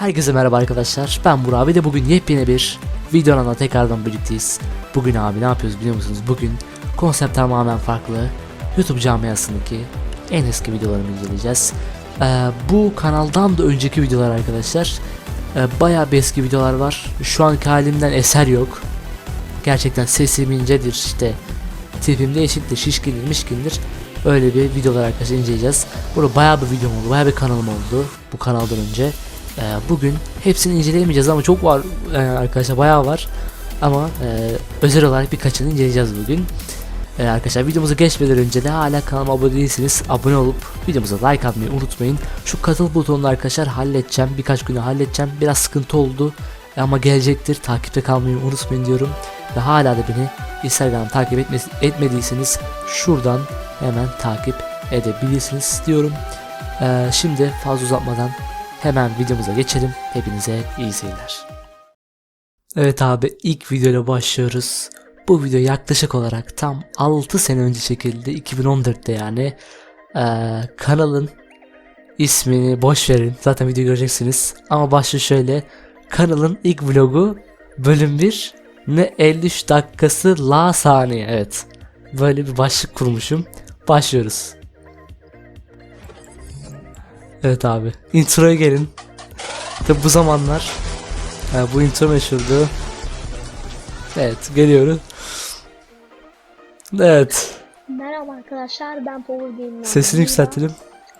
Herkese merhaba arkadaşlar. Ben Burak abi de bugün yepyeni bir videonun tekrardan birlikteyiz. Bugün abi ne yapıyoruz biliyor musunuz? Bugün konsept tamamen farklı. YouTube camiasındaki en eski videolarımı inceleyeceğiz. Ee, bu kanaldan da önceki videolar arkadaşlar. Ee, bayağı bir eski videolar var. Şu anki halimden eser yok. Gerçekten sesim incedir işte. Tipim değişiktir, şişkindir, mişkindir. Öyle bir videolar arkadaşlar inceleyeceğiz. Burada bayağı bir videom oldu, bayağı bir kanalım oldu bu kanaldan önce. Ee, bugün hepsini inceleyemeyeceğiz ama çok var e, arkadaşlar bayağı var. Ama e, özel olarak birkaçını inceleyeceğiz bugün. Ee, arkadaşlar videomuza geçmeden önce de hala kanalıma abone değilseniz abone olup videomuza like atmayı unutmayın. Şu katıl butonunu arkadaşlar halledeceğim. Birkaç güne halledeceğim. Biraz sıkıntı oldu ama gelecektir. Takipte kalmayı unutmayın diyorum. Ve hala da beni Instagram takip etme- etmediyseniz şuradan hemen takip edebilirsiniz diyorum. Ee, şimdi fazla uzatmadan hemen videomuza geçelim. Hepinize iyi seyirler. Evet abi ilk videoyla başlıyoruz. Bu video yaklaşık olarak tam 6 sene önce çekildi. 2014'te yani. Ee, kanalın ismini boş verin. Zaten video göreceksiniz. Ama başlığı şöyle. Kanalın ilk vlogu bölüm 1 ne 53 dakikası la saniye. Evet. Böyle bir başlık kurmuşum. Başlıyoruz. Evet abi. Introya gelin. Tabi bu zamanlar ha, bu intro meşhurdu. Evet geliyoruz. Evet. Merhaba arkadaşlar ben Power Game'den. Sesini yükseltelim.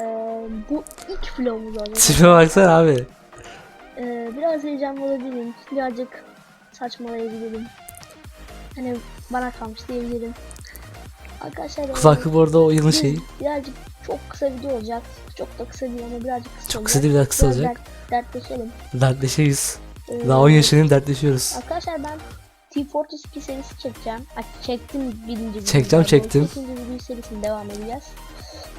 Ee, bu ilk vlogumuz olacak. Tipe baksana abi. Ee, biraz heyecanlı olabilirim. Birazcık saçmalayabilirim. Hani bana kalmış diyebilirim. Arkadaşlar Kulaklık bu arada o yılın şeyi. Birazcık çok kısa video olacak. Çok da kısa değil ama birazcık kısa Çok kısa değil biraz kısa olacak. Dert, dertleşelim. Dertleşeyiz. Ee, Daha 10 yaşındayım dertleşiyoruz. Arkadaşlar ben T42 serisi çekeceğim. Ay, çektim birinci. Çekeceğim, çektim. İkinci video serisine devam edeceğiz.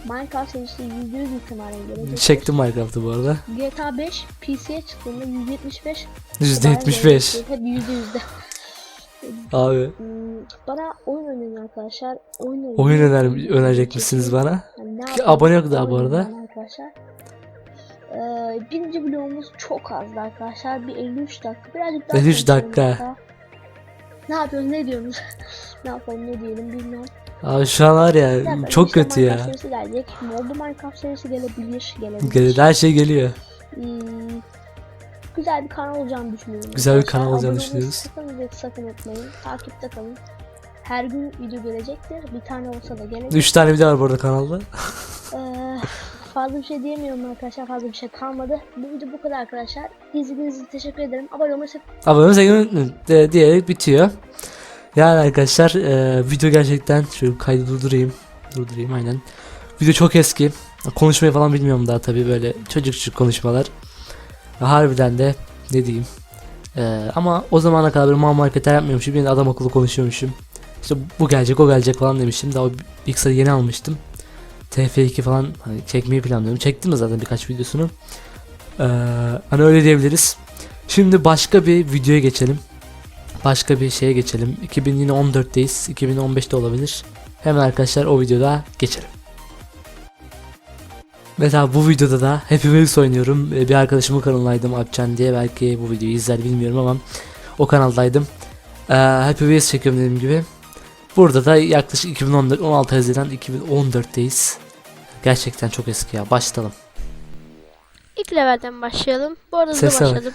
Minecraft serisi %100 ihtimalle gelecek. Çektim Minecraft'ı bu arada. GTA 5 PC'ye çıktığında 175 %75. Hep %100'de. Abi Hmm, Bana oyun önerin arkadaşlar. Oyun önerin. oyun öner önerecek misiniz bana? Yani Ki abone yok daha bu arada. Arkadaşlar. Ee, birinci vlogumuz çok azdı arkadaşlar. Bir 53 dakika. Birazcık daha 53 konuşalım dakika. hatta. Ne yapıyoruz ne diyoruz? ne yapalım ne diyelim bilmiyorum. Abi şu an var ya Zaten çok işte kötü Minecraft ya. serisi gelecek. Modlu Minecraft serisi gelebilir. Gelebilir. Gel- Her şey geliyor. Hmm, güzel bir kanal olacağını düşünüyorum. Güzel bir kanal olacağını düşünüyoruz. Sakın sakın unutmayın. Takipte kalın. Her gün video gelecektir. Bir tane olsa da gelecek. 3 tane video var bu arada kanalda. Ee, fazla bir şey diyemiyorum arkadaşlar. Fazla bir şey kalmadı. Bu video bu kadar arkadaşlar. İzlediğiniz için teşekkür ederim. Abone olmayı sakın Abone olmayı unutmayın diyerek bitiyor. Yani arkadaşlar e, video gerçekten şu kaydı durdurayım. Durdurayım aynen. Video çok eski. Konuşmayı falan bilmiyorum daha tabii böyle çocuk çocuk konuşmalar. Harbiden de ne diyeyim. E, ama o zamana kadar böyle mal marketer yapmıyormuşum. Yine adam akıllı konuşuyormuşum. İşte bu gelecek o gelecek falan demiştim. Daha o bilgisayarı yeni almıştım. TF2 falan hani çekmeyi planlıyorum. Çektim de zaten birkaç videosunu. E, hani öyle diyebiliriz. Şimdi başka bir videoya geçelim. Başka bir şeye geçelim. 2014'teyiz. 2015'te olabilir. Hemen arkadaşlar o videoda geçelim. Mesela bu videoda da Happy Wheels oynuyorum. Ee, Bir arkadaşımın kanalındaydım Alpcan diye. Belki bu videoyu izler bilmiyorum ama o kanaldaydım. Ee, Happy Wheels çekiyorum dediğim gibi. Burada da yaklaşık 2014 16 Haziran 2014'teyiz. Gerçekten çok eski ya. Başlayalım. İlk levelden başlayalım. Bu arada Sese bak. başladım.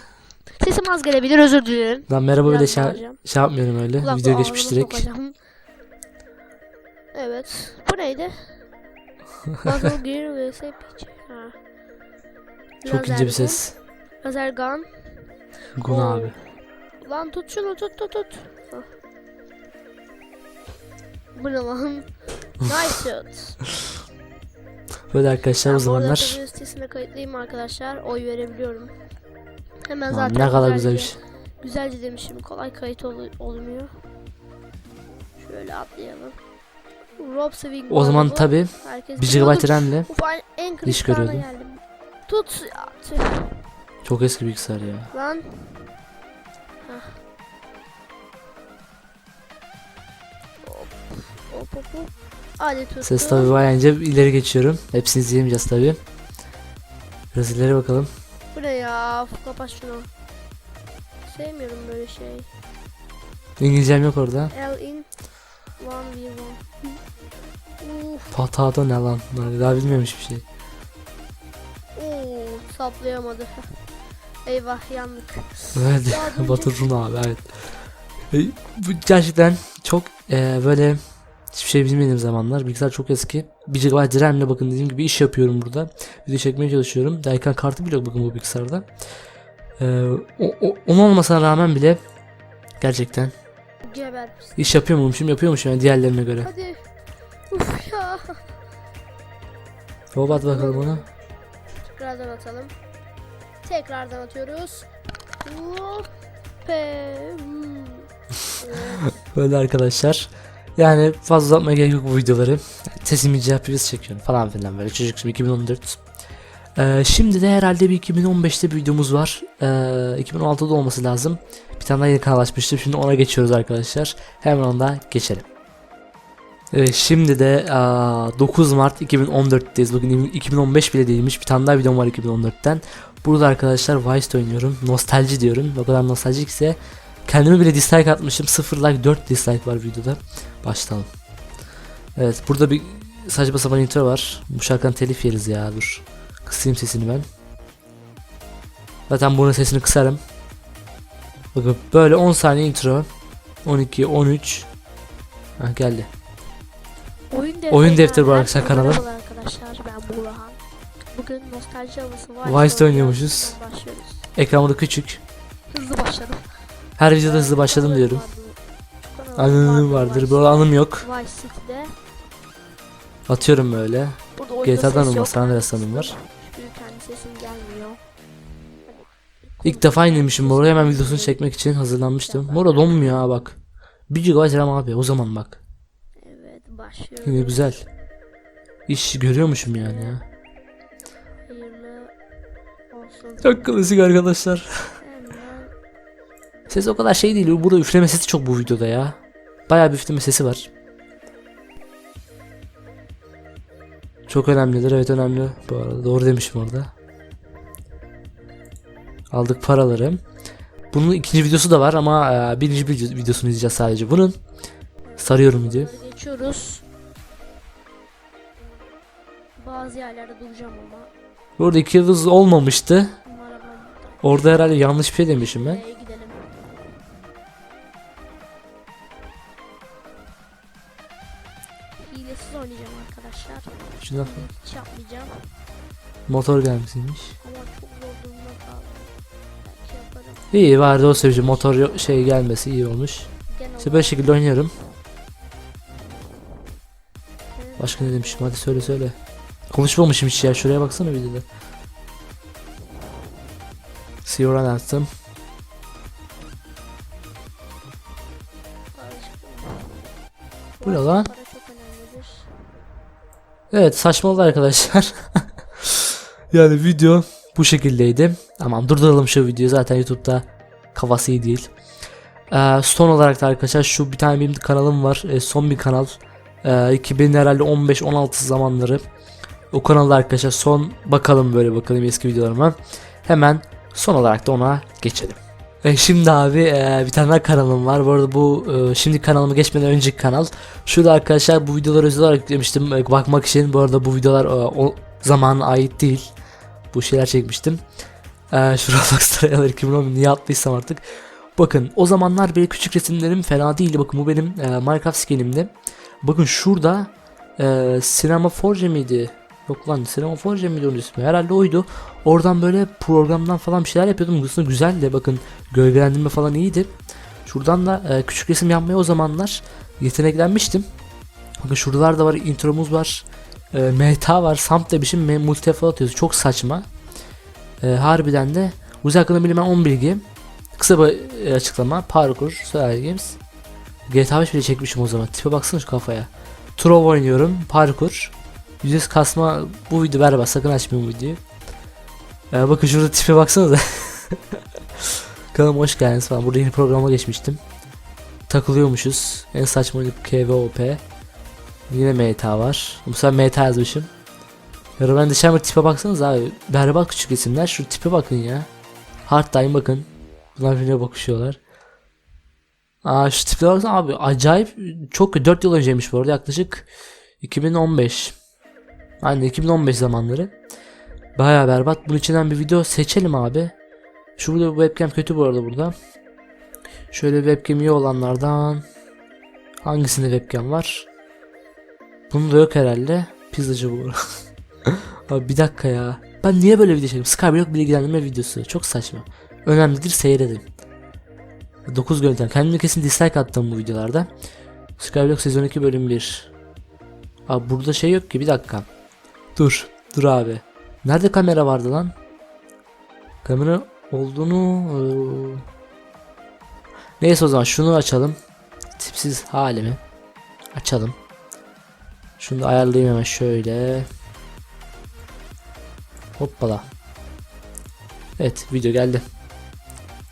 Sesim az gelebilir özür dilerim. Lan merhaba Biraz öyle şey, şey yapmıyorum öyle. Kulaklığı Video geçmiş direkt. sokacağım. Evet. Bu neydi? Muzzle Gear vs Peach. Ha. Çok Lazer ince bir ses. Lazer gun. Gun Oo. abi. Lan tut şunu tut tut tut. Hah. Bu ne lan? nice shot. Böyle arkadaşlar o Ben zamanlar. tabii sitesine kayıtlıyım arkadaşlar. Oy verebiliyorum. Hemen Lan zaten ne kadar güzelce- güzel bir şey. Güzelce demişim. Kolay kayıt ol- olmuyor. Şöyle atlayalım. O zaman tabi 1 GB. RAM'le iş görüyordum. geldim. Tut çok eski bilgisayar ya. Lan. Hah. Hop hop hop. hop. Hadi tuttu. Ses tabi bayağı ince ileri geçiyorum. Hepsini izleyemeyeceğiz tabi. Biraz ileri bakalım. Bu ne ya? Kapat şunu. Sevmiyorum böyle şey. İngilizcem yok orada. L in 1v1. Uf, Patata ne lan? Daha bilmiyorum hiçbir şey. oo, saplayamadı. Eyvah yandık. Evet. Yardımcı. Batırın abi evet. E, bu gerçekten çok e, böyle hiçbir şey bilmediğim zamanlar. Bilgisayar çok eski. 1 GB RAM'le bakın dediğim gibi iş yapıyorum burada. Video çekmeye çalışıyorum. Daha ekran kartı bile yok bakın bu bilgisayarda. E, o, o, onun olmasına rağmen bile gerçekten Geber. iş yapıyormuşum yapıyormuşum yani diğerlerine göre. Hadi. Uf ya. Hop at bakalım onu. Tekrardan atalım. Tekrardan atıyoruz. Hmm. Böyle arkadaşlar. Yani fazla uzatmaya gerek yok bu videoları. Sesimi cevapıyoruz çekiyorum falan filan böyle çocuk 2014. Ee, şimdi de herhalde bir 2015'te bir videomuz var. Ee, 2016'da olması lazım. Bir tane daha yeni kanal açmıştım. Şimdi ona geçiyoruz arkadaşlar. Hemen onda geçelim. Evet, şimdi de aa, 9 Mart 2014'teyiz. Bugün 2015 bile değilmiş. Bir tane daha videom var 2014'ten. Burada arkadaşlar Vice oynuyorum. Nostalji diyorum. O kadar nostaljikse Kendime bile dislike atmışım. 0 like 4 dislike var videoda. Başlayalım. Evet burada bir saçma sapan intro var. Bu şarkıdan telif yeriz ya dur. Kısayım sesini ben. Zaten bunun sesini kısarım. Bakın böyle 10 saniye intro. 12, 13. Ha geldi. Oyun defteri, Oyun defteri bu Herkese arkadaşlar kanalı. merhabalar arkadaşlar ben Burhan. Bugün nostalji havası var. Vice'de oynuyormuşuz. Başlıyoruz. Ekranımda küçük. Hızlı başladım. Her videoda hızlı başladım diyorum. Anım vardır. Bu anım yok. Atıyorum böyle. GTA'dan yok. San Andreas anım var. Sesim gelmiyor. İlk defa inlemişim Moro hemen videosunu çekmek için hazırlanmıştım. Moro donmuyor ha bak. 1 GB RAM abi o zaman bak. Evet başlıyoruz. Yine güzel. İş görüyormuşum yani ya. Çok klasik arkadaşlar. Ses o kadar şey değil. Burada üfleme sesi çok bu videoda ya. Bayağı bir üfleme sesi var. Çok önemlidir. Evet önemli. Bu arada doğru demişim orada. Aldık paraları. Bunun ikinci videosu da var ama e, birinci video- videosunu izleyeceğiz sadece bunun. Sarıyorum videoyu. Geçiyoruz. Bazı yerlerde duracağım ama. Burada iki yıldız olmamıştı. Orada herhalde yanlış bir şey demişim ben. Şuna Hiç yapmayacağım motor gelmişmiş. ama çok zor durumda kaldım. Belki yaparım. İyi vardı o sürücü motor şey gelmesi iyi olmuş. Böyle şekilde oynuyorum. Başka ne demişim hadi söyle söyle. Konuşmamışım hiç ya şuraya baksana videoda. Sioran attım. Bu ne lan? Evet saçmaladı arkadaşlar. yani video bu şekildeydi. Aman durduralım şu videoyu zaten YouTube'da kafası iyi değil. Ee, son olarak da arkadaşlar şu bir tane benim kanalım var. Ee, son bir kanal. Ee, 2000 herhalde 15-16 zamanları. O kanalda arkadaşlar son bakalım böyle bakalım eski videolarıma. Hemen son olarak da ona geçelim. E, şimdi abi e, bir tane daha kanalım var. Bu arada bu e, şimdi kanalıma geçmeden önceki kanal. Şurada arkadaşlar bu videoları özel olarak yüklemiştim e, bakmak için. Bu arada bu videolar e, o zamana ait değil. Bu şeyler çekmiştim. E, şu Roblox Trayalar 2010 niye attıysam artık. Bakın o zamanlar böyle küçük resimlerim fena değildi. Bakın bu benim e, Minecraft skinimdi. Bakın şurada e, Sinema Forge miydi? Yok lan Sinema Forge miydi ismi? Herhalde oydu. Oradan böyle programdan falan bir şeyler yapıyordum. Aslında güzeldi. Bakın gölgelendirme falan iyiydi. Şuradan da e, küçük resim yapmaya o zamanlar yeteneklenmiştim. Bakın şuralarda var intromuz var. E, meta var. Samt demişim. Me- Multi falan atıyoruz. Çok saçma. E, harbiden de uzay hakkında bilinen 10 bilgi. Kısa bir e, açıklama. Parkur. Solar Games. GTA 5 bile çekmişim o zaman. Tipe baksana şu kafaya. Trove oynuyorum. Parkur. Yüzes kasma. Bu video berbat. Sakın açmayın bu videoyu. E, bakın şurada tipe baksanıza. Kanalıma hoş geldiniz falan. Burada yeni programa geçmiştim. Takılıyormuşuz. En saçma KVOP. Yine MTA var. Bu sefer MTA yazmışım. Ya ben dışarı tipe baksanız abi. Berbat küçük isimler. Şu tipe bakın ya. Hard Time bakın. Bunlar birbirine bakışıyorlar. Aa şu tiplere baksana abi acayip çok 4 yıl önceymiş bu arada yaklaşık 2015. Aynen 2015 zamanları. Baya berbat. Bunun içinden bir video seçelim abi. Şurada bu webcam kötü bu arada burada. Şöyle webcam iyi olanlardan hangisinde webcam var? Bunda yok herhalde. Pizzacı bu. abi bir dakika ya. Ben niye böyle video çekiyorum? Skyblock bilgilendirme videosu. Çok saçma. Önemlidir seyredin. 9 görüntülen. Kendime kesin dislike attım bu videolarda. Skyblock sezon 2 bölüm 1. Abi burada şey yok ki bir dakika. Dur. Dur abi. Nerede kamera vardı lan? Kamera olduğunu... Neyse o zaman şunu açalım. Tipsiz halimi. Açalım. Şunu da ayarlayayım hemen şöyle. Hoppala. Evet video geldi.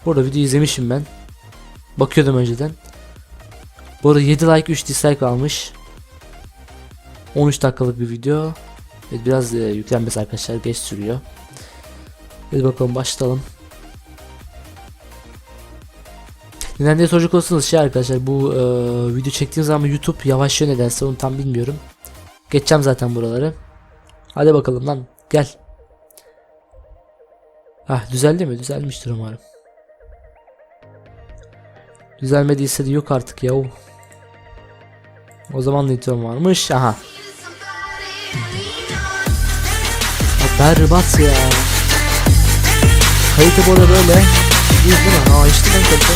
Burada video izlemişim ben. Bakıyordum önceden. Bu arada 7 like 3 dislike almış. 13 dakikalık bir video. Evet, biraz e, yüklenmesi arkadaşlar geç sürüyor. Hadi bakalım başlayalım. Neden diye soracak olursanız şey arkadaşlar bu e, video çektiğim zaman YouTube yavaşlıyor nedense onu tam bilmiyorum. Geçeceğim zaten buraları. Hadi bakalım lan gel. Ah düzeldi mi? Düzelmiştir umarım. Düzelmediyse de yok artık ya. O zaman intro varmış. Aha. Berbat ya. Kayıtı bu arada böyle. Değil mi? Aa işte ben kalite.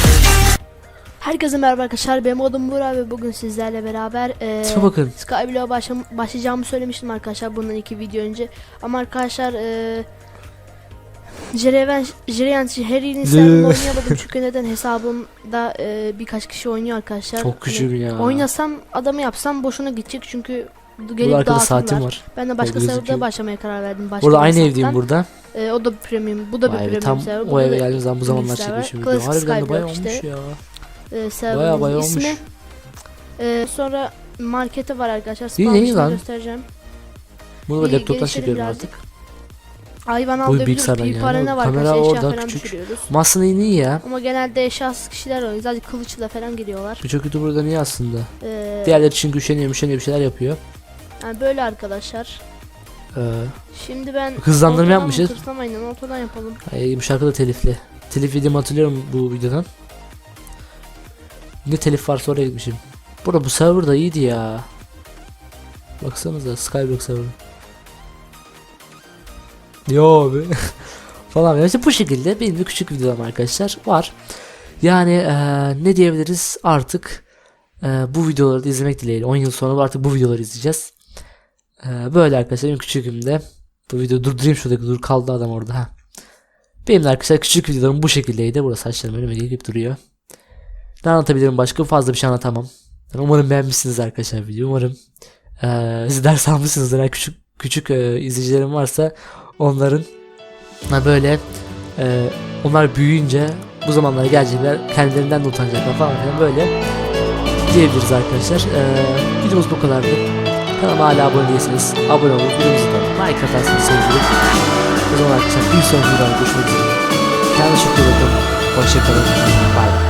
Herkese merhaba arkadaşlar. Benim adım Burak ve bugün sizlerle beraber e, bakın. Skyblock'a başlam başlayacağımı söylemiştim arkadaşlar bundan iki video önce. Ama arkadaşlar e, Jereven Jerian Harry'nin hesabında oynayamadım çünkü neden hesabımda e, birkaç kişi oynuyor arkadaşlar. Çok Hani küçük ya. Oynasam adamı yapsam boşuna gidecek çünkü Burada gelip arkada dağıtırlar. saatim var. Ben de başka Gözüküyor. serverda başlamaya karar verdim. Başka Burada bir aynı hesaptan. evdeyim burada. E, o da bir premium. Bu da bir be, premium tam server. o da eve geldiğim zaman bu zamanlar bilgisayar var. çekmişim video. Klasik Harbiden de bayağı Skyblock olmuş işte. ya. e, server'ın Bayağı bayağı olmuş. ismi. E, sonra markete var arkadaşlar. İyi, Spawn iyi dışında lan. göstereceğim. Bunu da Bir laptoptan gelişelim çekiyorum birazcık. artık. Hayvan Bu avlayabiliyoruz. bilgisayardan yani. arena var Kamera arkadaşlar. Eşya orada falan küçük. düşürüyoruz. Masın iyi ya. Ama genelde eşyasız kişiler oynuyor. Sadece kılıçla falan giriyorlar. Birçok YouTuber'da niye aslında? Ee, Diğerleri çünkü üşeniyor üşeniyor bir şeyler yapıyor. Yani böyle arkadaşlar. Ee, Şimdi ben Hızlandırma ortadan yapmışız. mı aynen ortadan yapalım. ay, bu şarkı da telifli. Telif yediğimi hatırlıyorum bu videodan. Ne telif varsa oraya gitmişim. Burada bu server da iyiydi ya. Baksanıza Skyblock server. Yo abi. Falan işte bu şekilde benim de küçük videolarım arkadaşlar var. Yani eee, ne diyebiliriz artık eee, bu videoları da izlemek dileğiyle 10 yıl sonra artık bu videoları izleyeceğiz. Eee, böyle arkadaşlar benim küçüklüğümde bu videoyu durdurayım şuradaki dur kaldı adam orada ha. Benim arkadaşlar küçük videolarım bu şekildeydi. Burada saçlarım önüme gelip duruyor. Ne anlatabilirim başka fazla bir şey anlatamam. Umarım beğenmişsiniz arkadaşlar videoyu. Umarım eee siz ders almışsınızdır. Yani küçük küçük eee, izleyicilerim varsa onların ha böyle eee, onlar büyüyünce bu zamanlara gelecekler kendilerinden de utanacaklar falan filan böyle diyebiliriz arkadaşlar. Eee videomuz bu kadardı. Kanalıma hala abone değilseniz abone olup videomuzu da like atarsanız sevinirim. O zaman arkadaşlar bir sonraki videoda görüşmek üzere. Kendinize çok iyi bakın. Hoşçakalın. Bye bye.